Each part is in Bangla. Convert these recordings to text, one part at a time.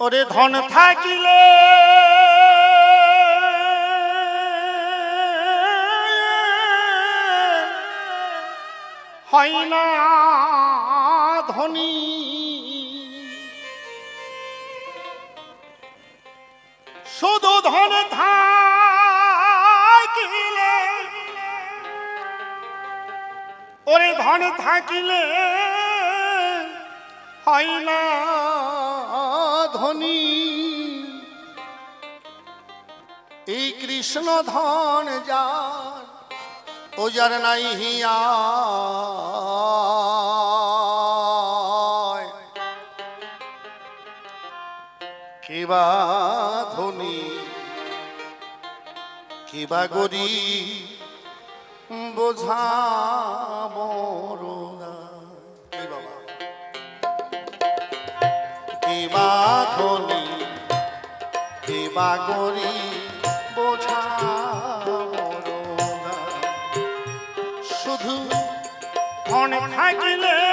ওরে ধন থাকিলে হয় না ধনী। শুধু ধন থাকিলে ওরে ধন থাকিলে হয় না ধনী। এই কৃষ্ণ ধন যার ও যার নাই হিয়া কিবা ধনী কিবা গরি বোঝা বড়দা ধনী কিবা গরি বোঝা শুধু ধন থাকিলে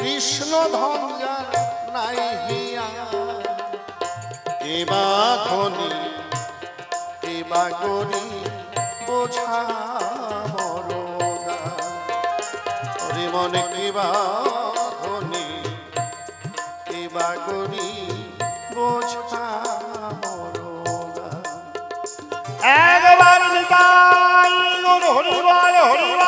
কৃষ্ণ ধন নাই হিয়া। এবা ধনী এবা গরি, বোঝা ওরে মনে ধনী কিবা গরি, বোঝা গৌর হরিবল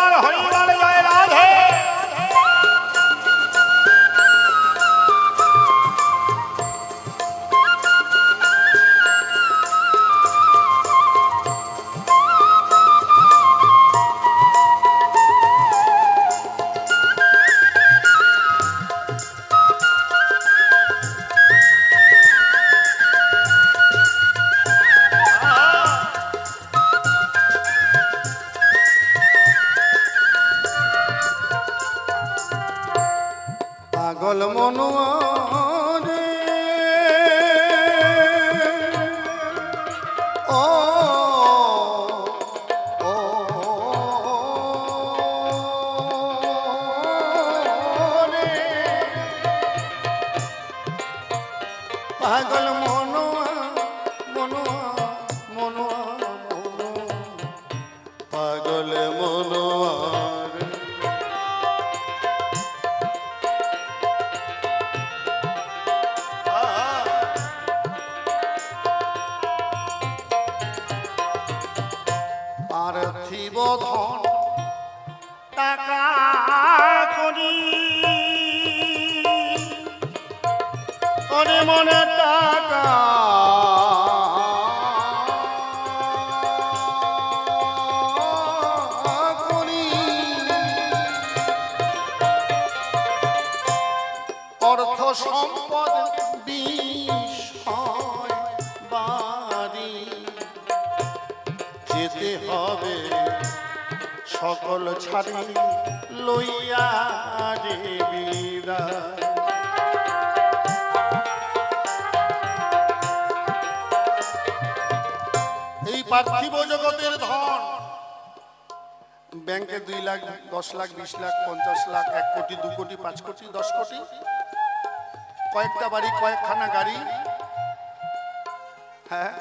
পাগল মনুয়া যেতে হবে। সকল ছাড়ি লইয়া রে বিদায়। এই পার্থিব জগতের ধন, ব্যাংকে দুই লাখ, দশ লাখ, বিশ লাখ, পঞ্চাশ লাখ, এক কোটি, দু কোটি, পাঁচ কোটি, দশ কোটি, কয়েকটা বাড়ি, কয়েকখানা গাড়ি। হ্যাঁ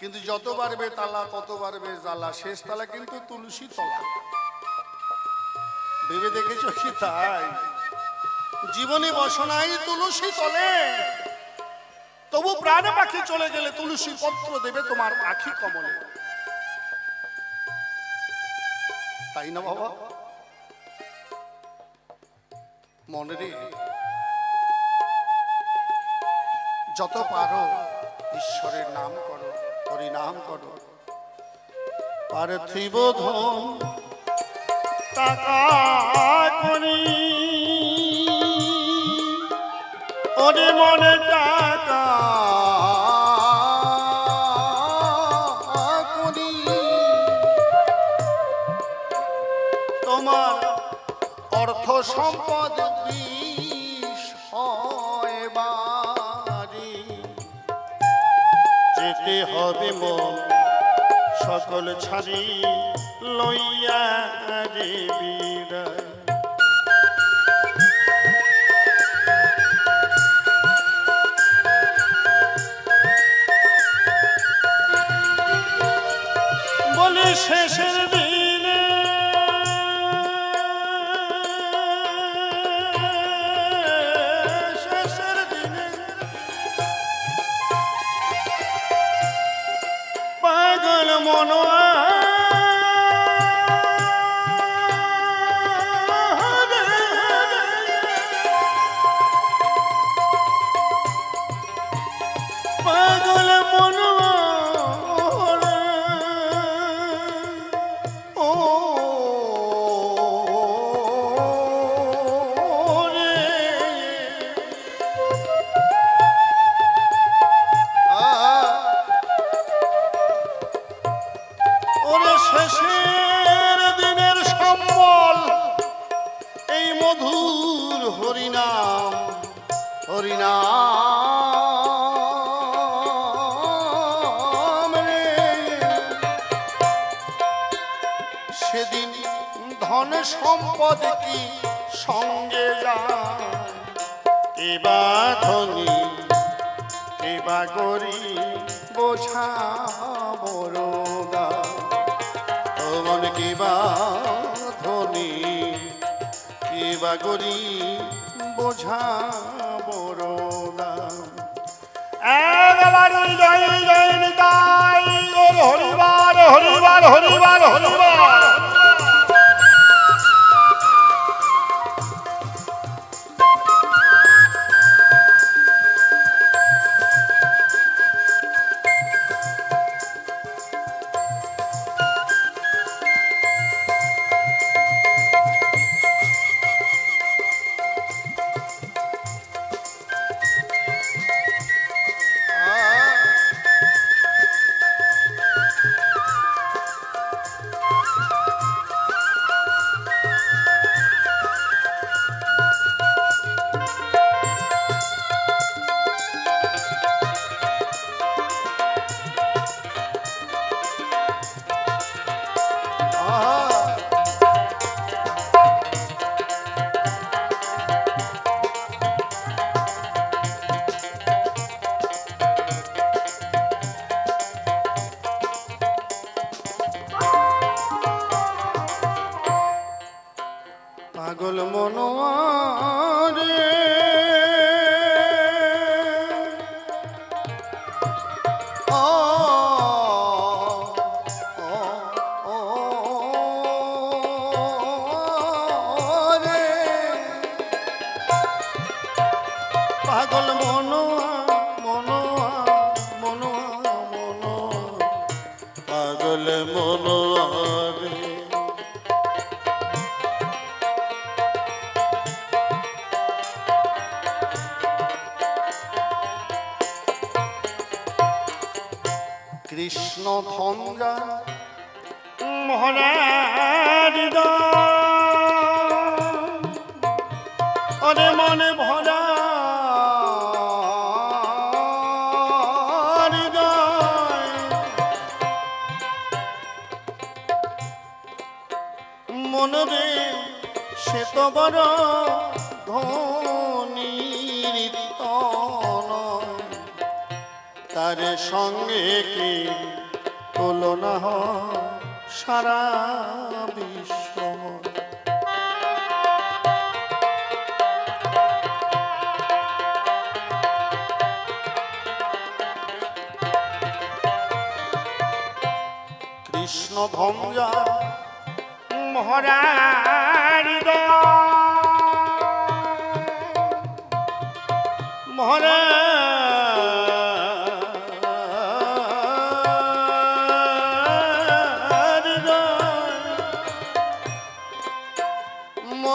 কিন্তু যত বাড়বে তালা, তত বাড়বে জ্বালা। শেষ তালা কিন্তু তুলসী তলা। ভেবে দেখেছ কি তাই? জীবনে বসনাই তুলসী তলে। তবু প্রাণ পাখি চলে গেলে তুলসী পত্র দেবে তোমার আখি কমলে। তাই না বাবা? মনে রে, যত পারো ঈশ্বরের নাম করো। হরি নাম করো। পার্থিব ধন টাকা মনে তোমার অর্থ সম্পদ বি যেতে হবে মন। সকল ছাড়ি লইয়া রে বলে শেষের মধুর হরিনাম হরিনাম রে। সেদিন ধন সম্পদ কি সঙ্গে যায়? এবা ধনী এবা গরি বোঝা বড়দা মন কিবা কিবা গরি বোঝা বড় ওর হরিবার হরিবার হরিবার হরিবার। পাগল মনোয়ারে। ও, ও, ও, রে। পাগল মনোয়া মনোয়া মনোয়া মনোয়া। পাগল মনোয়ারে। কৃষ্ণ ধন্দা মহারাজ অরে ভরা। মনরে সে তো বড় সঙ্গে কি তুলনা হয় সারা বিশ্ব কৃষ্ণ ভঞ্জা মহারাজ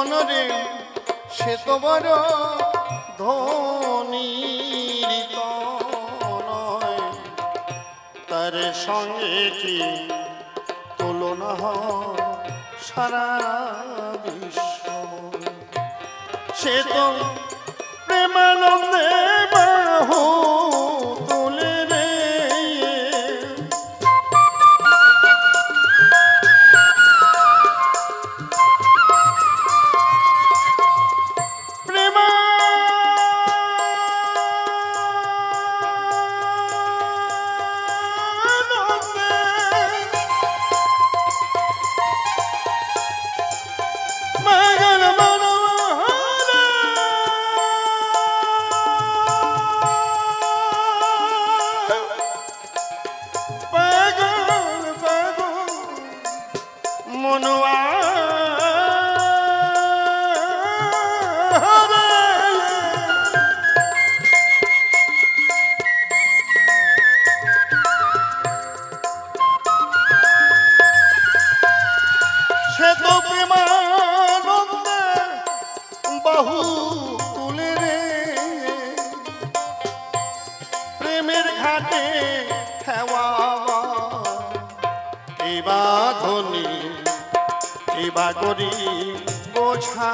মনরে সে তো বড় নয়। তার সঙ্গে কি তুলনা সারা বিশ্ব? সে তো প্রেমানন্দে বাহু এবা করি। বোঝা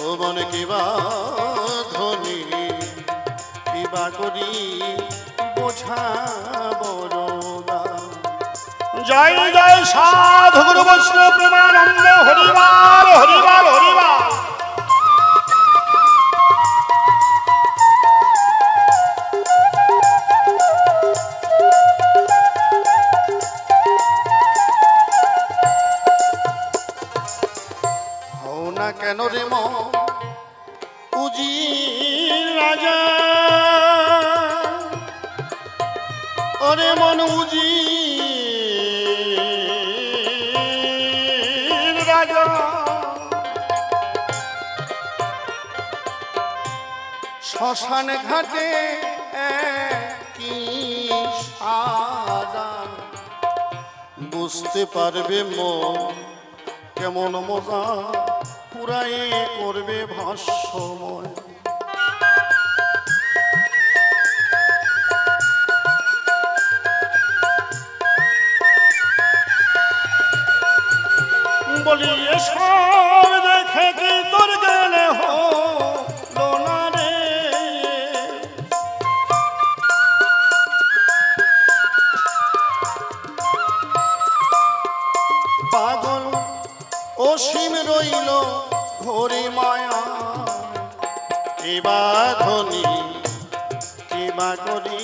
ও মনে কিবা ধনী কিবা করি। বোঝা বড় জয় জয় সাধু গুরু বৈষ্ণব প্রেমানন্দ হরিবার হরিবার হরিবার ওরে মন উজির রাজা। শ্মশান ঘাটে কি বুঝতে পারবে মন কেমন মজা। পুরাই করবে ভাষ্যময়। বলি, এসব দেখে কি তোর গেলে হলো না পাগল অসীম রইল ঘরে মায়া। কিবা ধনী কিবা করি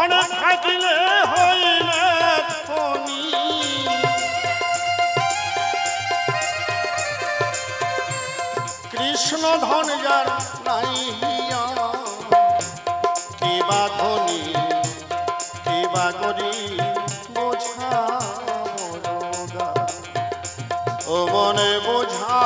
অনেক কৃষ্ণ ধন যার নাই কিবা ধনী কিবা করি বোঝা ও মনে বোঝা